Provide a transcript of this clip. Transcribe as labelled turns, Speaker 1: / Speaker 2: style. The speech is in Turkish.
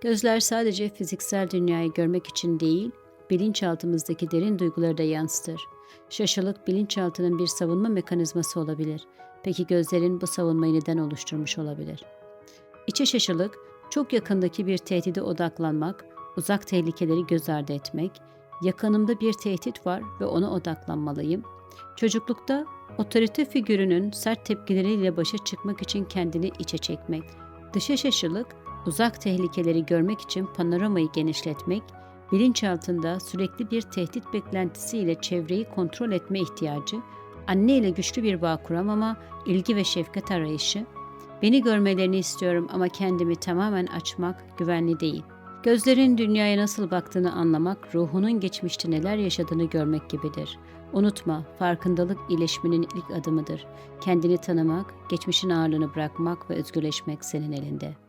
Speaker 1: Gözler sadece fiziksel dünyayı görmek için değil, bilinçaltımızdaki derin duyguları da yansıtır. Şaşılık bilinçaltının bir savunma mekanizması olabilir. Peki gözlerin bu savunmayı neden oluşturmuş olabilir? İçe şaşılık, çok yakındaki bir tehdide odaklanmak, uzak tehlikeleri göz ardı etmek, yakınımda bir tehdit var ve ona odaklanmalıyım. Çocuklukta otorite figürünün sert tepkileriyle başa çıkmak için kendini içe çekmek. Dışa şaşılık, uzak tehlikeleri görmek için panoramayı genişletmek, bilinçaltında sürekli bir tehdit beklentisiyle çevreyi kontrol etme ihtiyacı, anne ile güçlü bir bağ kuramama, ilgi ve şefkat arayışı, beni görmelerini istiyorum ama kendimi tamamen açmak güvenli değil. Gözlerin dünyaya nasıl baktığını anlamak, ruhunun geçmişte neler yaşadığını görmek gibidir. Unutma, farkındalık iyileşmenin ilk adımıdır. Kendini tanımak, geçmişin ağırlığını bırakmak ve özgürleşmek senin elinde.''